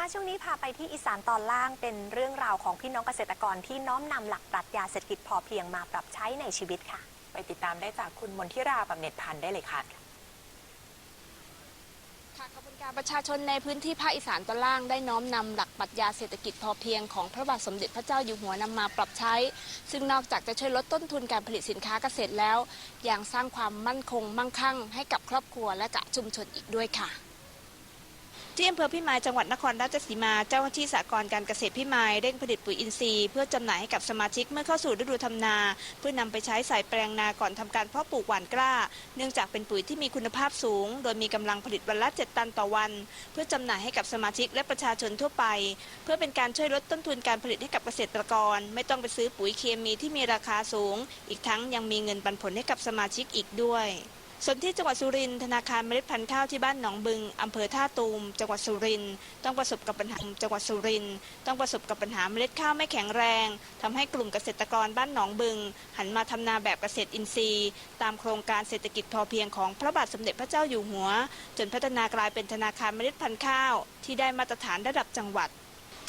มาช่วงนี้พาไปที่อีสานตอนล่างเป็นเรื่องราวของพี่น้องเกษตรกรที่น้อมนำหลักปรัชญาเศรษฐกิจพอเพียงมาปรับใช้ในชีวิตค่ะ ไปติดตามได้จากคุณมนทิราบำเหน็จพันธ์ได้เลยค่ะ ค่ะขบวนการประชาชนในพื้นที่ภาคอีสานตอนล่างได้น้อมนำหลักปรัชญาเศรษฐกิจพอเพียงของพระบาทสมเด็จพระเจ้าอยู่หัวนำมาปรับใช้ ซึ่งนอกจากจะช่วยลดต้นทุนการผลิตสินค้าเกษตรแล้ว ยังสร้างความมั่นคงมั่งคั่งให้กับครอบครัวและกับชุมชนอีกด้วยค่ะ ที่อำเภอพิมายจังหวัดนครราชสีมาเจ้าหน้าที่สหกรณ์การเกษตรพิมายเร่งผลิตปุ๋ยอินทรีย์เพื่อจำหน่ายให้กับสมาชิกเมื่อเข้าสู่ฤดูทำนา เพื่อนำไปใช้ใส่แปลงนาก่อนทำการเพาะปลูกหว่านกล้า เนื่องจากเป็นปุ๋ยที่มีคุณภาพสูง โดยมีกำลังผลิตวันละ 7 ตันต่อวัน เพื่อจำหน่ายให้กับสมาชิกและประชาชนทั่วไป เพื่อเป็นการช่วยลดต้นทุนการผลิตให้กับเกษตรกร ไม่ต้องไปซื้อปุ๋ยเคมีที่มีราคาสูง อีกทั้งยังมีเงินปันผลให้กับสมาชิกอีกด้วย ส่วนที่จังหวัดสุรินทร์ธนาคารเมล็ดพันธุ์ข้าวที่บ้านหนองบึงอำเภอท่าตูม จังหวัดสุรินทร์ต้องประสบกับปัญหาจังหวัดสุรินทร์ต้องประสบกับปัญหาเมล็ดข้าวไม่แข็งแรงทำให้กลุ่มเกษตรกรบ้านหนองบึง หันมาทำนาแบบเกษตรอินทรีย์ ตามโครงการเศรษฐกิจพอเพียงของพระบาทสมเด็จพระเจ้าอยู่หัว จนพัฒนากลายเป็นธนาคารเมล็ดพันธุ์ข้าว ที่ได้มาตรฐานระดับจังหวัด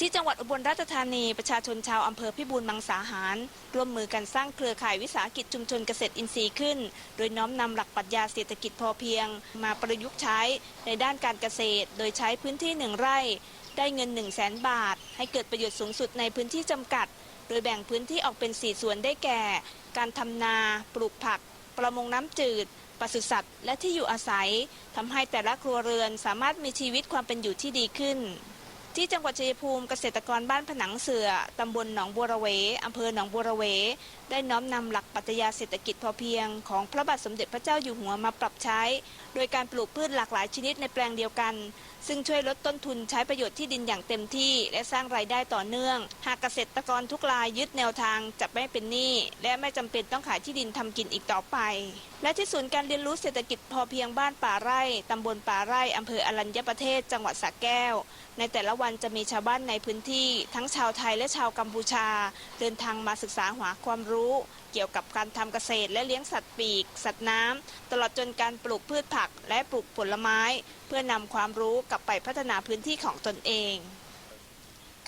ที่จังหวัดอุบลราชธานีประชาชนชาวอำเภอพิบูลมังสาหาร ร่วมมือกันสร้างเครือข่ายวิสาหกิจชุมชนเกษตรอินทรีย์ขึ้น โดยน้อมนำหลักปรัชญาเศรษฐกิจพอเพียง มาประยุกต์ใช้ในด้านการเกษตร โดยใช้พื้นที่หนึ่งไร่ ได้เงิน 1 0 0 0 0แสนบาท ให้เกิดประโยชน์สูงสุดในพื้นที่จำกัด โดยแบ่งพื้นที่ออกเป็น 4 ส่วนได้แก่ การทำนา ปลูกผัก ประมงน้ำจืดปศุสัตว์และที่อยู่อาศัยทำให้แต่ละครัวเรือนสามารถมีชีวิตความเป็นอยู่ที่ดีขึ้น ที่จังหวัดชัยภูมิเกษตรกรบ้านผนังเสือตำบลหนองบัวระเวอำเภอหนองบัวระเว ได้น้อมนำหลักปรัชญาเศรษฐกิจพอเพียง ของพระบาทสมเด็จพระเจ้าอยู่หัวมาปรับใช้ โดยการปลูกพืชหลากหลายชนิดในแปลงเดียวกัน ซึ่งช่วยลดต้นทุนใช้ประโยชน์ที่ดินอย่างเต็มที่ และสร้างรายได้ต่อเนื่อง หากเกษตรกรทุกรายยึดแนวทางจะไม่เป็นหนี้และไม่จำเป็นต้องขายที่ดินทำกินอีกต่อไป และที่ศูนย์การเรียนรู้เศรษฐกิจพอเพียงบ้านป่าไร่ตำบลป่าไร่อำเภออรัญญประเทศ จังหวัดสระแก้ว ในแต่ละวันจะมีชาวบ้านในพื้นที่ ทั้งชาวไทยและชาวกัมพูชา เดินทางมาศึกษาหาความรู้ เกี่ยวกับการทำเกษตรและเลี้ยงสัตว์ปีก สัตว์น้ำตลอดจนการปลูกพืชผักและปลูกผลไม้ พื่อนำความรู้กลับไปพัฒนาพื้นที่ของตนเอง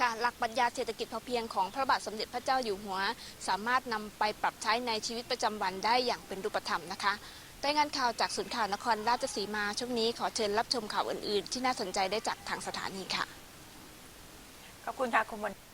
การหลักปรัชญาเศรษฐกิจพอเพียงของพระบาทสมเด็จพระเจ้าอยู่หัว สามารถนำไปปรับใช้ในชีวิตประจำวันได้อย่างเป็นรูปธรรมนะคะรายงานข่าวจากศูนย์ข่าวนครราชสีมาช่วงนี้ขอเชิญรับชมข่าวอื่นๆ ที่น่าสนใจได้จากทางสถานีค่ะ ขอบคุณค่ะคุณมน